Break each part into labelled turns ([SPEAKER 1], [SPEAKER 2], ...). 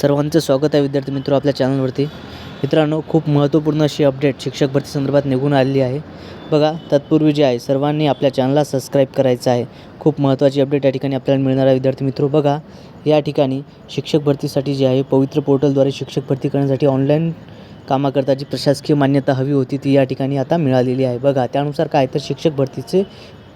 [SPEAKER 1] सर्वांचं स्वागत आहे विद्यार्थी मित्र आपल्या चॅनलवरती. मित्रांनो खूप महत्त्वपूर्ण अशी अपडेट शिक्षक भरती संदर्भात निघून आलेली आहे. बघा तत्पूर्वी जे आहे सर्वांनी आपल्या चॅनलला सबस्क्राईब करायचं आहे. खूप महत्त्वाची अपडेट या ठिकाणी आपल्याला मिळणार आहे विद्यार्थी मित्र. बघा या ठिकाणी शिक्षक भरतीसाठी जे आहे पवित्र पोर्टलद्वारे शिक्षक भरती करण्यासाठी ऑनलाईन कामाकरता जी प्रशासकीय मान्यता हवी होती ती या ठिकाणी आता मिळालेली आहे. बघा त्यानुसार काय तर शिक्षक भरतीचे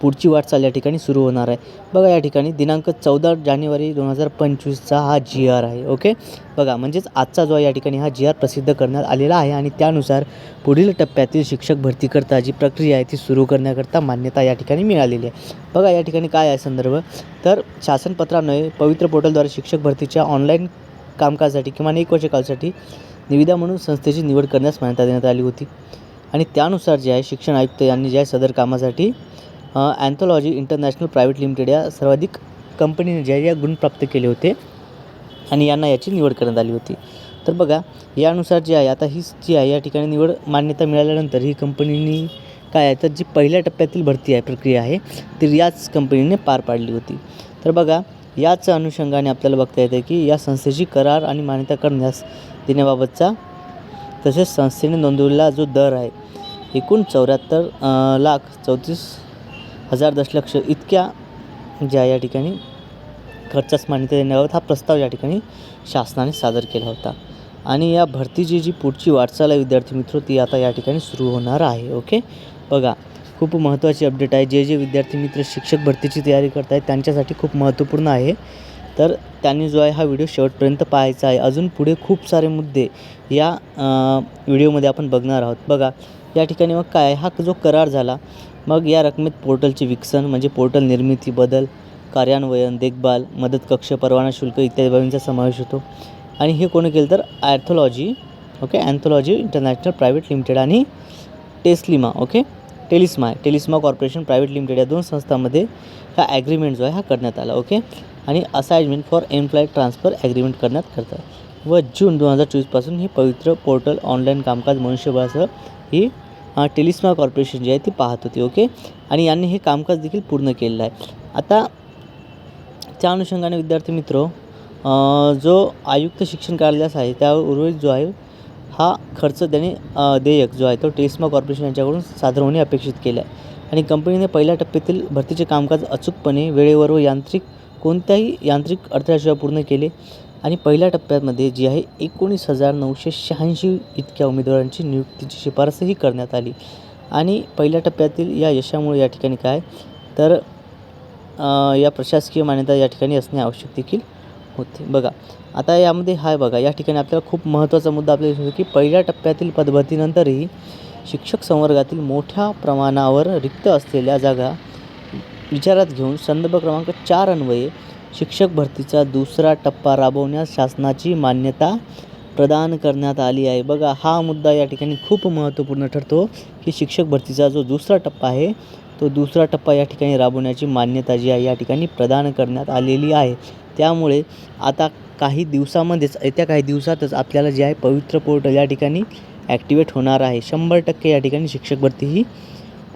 [SPEAKER 1] पुढची वाटचाल या ठिकाणी सुरू होणार आहे. बघा या ठिकाणी दिनांक चौदा जानेवारी दोन हजार पंचवीसचा हा जी आर आहे ओके? बघा म्हणजेच आजचा जो आहे या ठिकाणी हा जी आर प्रसिद्ध करण्यात आलेला आहे आणि त्यानुसार पुढील टप्प्यातील शिक्षक भरतीकरता जी प्रक्रिया आहे ती सुरू करण्याकरता मान्यता या ठिकाणी मिळालेली आहे. बघा या ठिकाणी काय आहे संदर्भ? तर शासनपत्रान्वये पवित्र पोर्टलद्वारे शिक्षक भरतीच्या ऑनलाईन कामकाजासाठी किमान एक वर्ष निविदा म्हणून संस्थेची निवड करण्यास मान्यता देण्यात आली होती. आणि त्यानुसार जे आहे शिक्षण आयुक्त यांनी जे आहे सदर कामासाठी अँथॉलॉजी इंटरनॅशनल प्रायव्हेट लिमिटेड या सर्वाधिक कंपनीने जे आहे या गुण प्राप्त केले होते आणि यांना याची निवड करण्यात आली होती. तर बघा यानुसार जी आहे आता ही जी आहे या ठिकाणी निवड मान्यता मिळाल्यानंतर ही कंपनीनी काय आहे तर जी पहिल्या टप्प्यातील भरती आहे प्रक्रिया आहे ती याच कंपनीने पार पाडली होती. तर बघा याच अनुषंगाने आपल्याला बघता येते की या संस्थेची करार आणि मान्यता करण्यास देण्याबाबतचा तसेच संस्थेने नोंदवलेला जो दर आहे एकूण चौऱ्याहत्तर लाख चौतीस हजार दशलक्ष इतक्या ज्या या ठिकाणी खर्चास मान्यता देण्याबाबत हा प्रस्ताव या ठिकाणी शासनाने सादर केला होता. आणि या भरतीची जी पुढची वाटचाल आहे विद्यार्थी मित्र ती आता या ठिकाणी सुरू होणार आहे ओके? बघा खूप महत्त्वाची अपडेट आहे. जे जे विद्यार्थी मित्र शिक्षक भरतीची तयारी करत आहेत त्यांच्यासाठी खूप महत्त्वपूर्ण आहे. तर त्यांनी जो आहे हा व्हिडिओ शेवटपर्यंत पाहायचा आहे. अजून पुढे खूप सारे मुद्दे या व्हिडिओमध्ये आपण बघणार आहोत. बघा या ठिकाणी मग काय हा जो करार झाला मग या रकमेत पोर्टलचे विकसन म्हणजे पोर्टल निर्मिती बदल कार्यान्वयन देखभाल मदत कक्ष परवाना शुल्क इत्यादी बाबींचा समावेश होतो. आणि हे कोणी केलं तर anthology okay anthology international private limited आणि टेस्लिमा ओके टेलिस्मा टेलिस्मा कॉर्पोरेशन प्रायव्हेट लिमिटेड या दोन संस्थांमध्ये हा ॲग्रीमेंट जो आहे हा करण्यात आला ओके. आणि assignment for employ transfer agreement करण्यात करतात. व जून दोन हजार चोवीसपासून ही पवित्र पोर्टल ऑनलाईन कामकाज मनुष्यबळासह ही टेलिस्मा कॉर्पोरेशन जी आहे ती पाहत होती ओके? आणि यांनी हे कामकाज देखील पूर्ण केलेलं आहे. आता त्या अनुषंगाने विद्यार्थी मित्र जो आयुक्त शिक्षण कार्यालयास आहे त्यावर उर्वरित जो आहे हा खर्च त्याने देयक जो आहे तो टेलिस्मा कॉर्पोरेशन यांच्याकडून सादर होणे अपेक्षित केलं आहे आणि कंपनीने पहिल्या टप्प्यातील भरतीचे कामकाज अचूकपणे वेळेवर व यांत्रिक कोणत्याही यांत्रिक अडथळ्याशिवाय पूर्ण केले. आणि पहिल्या टप्प्यामध्ये जी आहे एकोणीस हजार नऊशे शहाऐंशी इतक्या उमेदवारांची नियुक्तीची शिफारसही करण्यात आली. आणि पहिल्या टप्प्यातील या यशामुळे या ठिकाणी काय? तर या प्रशासकीय मान्यता या ठिकाणी असणे आवश्यक देखील होते. बघा आता यामध्ये हाय बघा या ठिकाणी आपल्याला खूप महत्त्वाचा मुद्दा आपल्याला दिसतो की पहिल्या टप्प्यातील पदभरतीनंतरही शिक्षक संवर्गातील मोठ्या प्रमाणावर रिक्त असलेल्या जागा विचारात घेऊन संदर्भ क्रमांक चार अन्वये शिक्षक भरतीचा दुसरा टप्पा राबवण्यास शासनाची मान्यता प्रदान करण्यात आली आहे. बघा हा मुद्दा या ठिकाणी खूप महत्त्वपूर्ण ठरतो की शिक्षक भरतीचा जो दुसरा टप्पा आहे तो दुसरा टप्पा या ठिकाणी राबवण्याची मान्यता जी आहे या ठिकाणी प्रदान करण्यात आलेली आहे. त्यामुळे आता काही दिवसामध्येच येत्या काही दिवसातच आपल्याला जे आहे पवित्र पोर्टल या ठिकाणी ॲक्टिवेट होणार आहे. शंभर टक्के या ठिकाणी शिक्षक भरती ही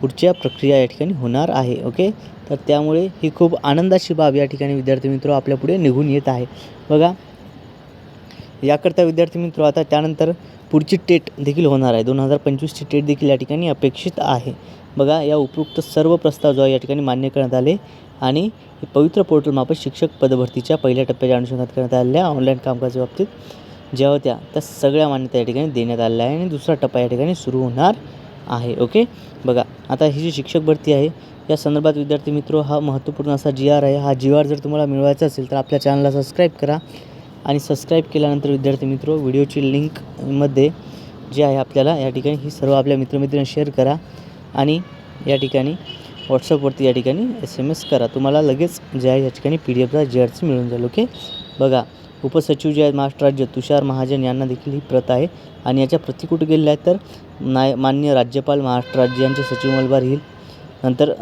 [SPEAKER 1] पुढच्या प्रक्रिया या ठिकाणी होणार आहे. ओके? तर त्यामुळे ही खूप आनंदाची बाब या ठिकाणी विद्यार्थी मित्र आपल्यापुढे निघून येत आहे. बघा याकरता विद्यार्थी मित्र आता त्यानंतर पुढची टेट देखील होणार आहे. दोन हजार पंचवीसची टेट देखील या ठिकाणी अपेक्षित आहे. बघा या उपयुक्त सर्व प्रस्ताव जो आहे या ठिकाणी मान्य करण्यात आले आणि पवित्र पोर्टलमार्फत शिक्षक पदभरतीच्या पहिल्या टप्प्याच्या अनुषंगात करण्यात आलेल्या ऑनलाईन कामकाजाच्या बाबतीत ज्या होत्या त्या सगळ्या मान्यता या ठिकाणी देण्यात आलेल्या आहे आणि दुसरा टप्पा या ठिकाणी सुरू होणार आहे. ओके? बघा आता ही जी शिक्षक भरती आहे या संदर्भात विद्यार्थी मित्र हा महत्त्वपूर्ण असा जी आर आहे. हा जी आर जर तुम्हाला मिळवायचा असेल तर आपल्या चॅनलला सबस्क्राईब करा आणि सबस्क्राईब केल्यानंतर विद्यार्थी मित्र व्हिडिओची लिंकमध्ये जे आहे आपल्याला या ठिकाणी ही सर्व आपल्या मित्रमित्रांना शेअर करा आणि या ठिकाणी व्हॉट्सअपवरती या ठिकाणी एस एम एस करा. तुम्हाला लगेच जे आहे या ठिकाणी पी डी एफला जी आरचं मिळून जाईल ओके बघा उपसचिव जे आहेत महाराष्ट्र राज्य तुषार महाजन यांना देखील ही प्रत आहे. आणि याच्या प्रती कुठे गेलेल्या आहेत तर नाय मान्य राज्यपाल महाराष्ट्र राज्य यांचे सचिव मलबार हिल नंतर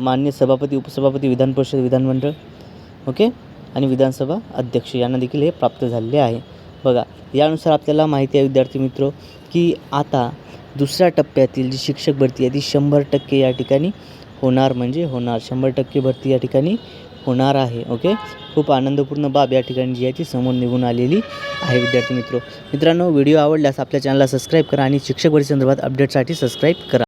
[SPEAKER 1] मान्य सभापती उपसभापती विधान परिषद विधानमंडळ ओके? आणि विधानसभा अध्यक्ष यांना देखील हे प्राप्त झालेले आहे. बघा यानुसार आपल्याला माहिती आहे विद्यार्थी मित्र की आता दुसऱ्या टप्प्यातील जी शिक्षक भरती आहे ती शंभर टक्के या ठिकाणी होणार म्हणजे होणार. शंभर टक्के भरती या ठिकाणी होणार आहे ओके? खूप आनंदपूर्ण बाब या ठिकाणी जी आहे ती समोर निघून आलेली आहे विद्यार्थी मित्र. मित्रांनो व्हिडिओ आवडल्यास आपल्या चॅनलला सबस्क्राईब करा आणि शिक्षक भरती संदर्भात अपडेटसाठी सबस्क्राईब करा.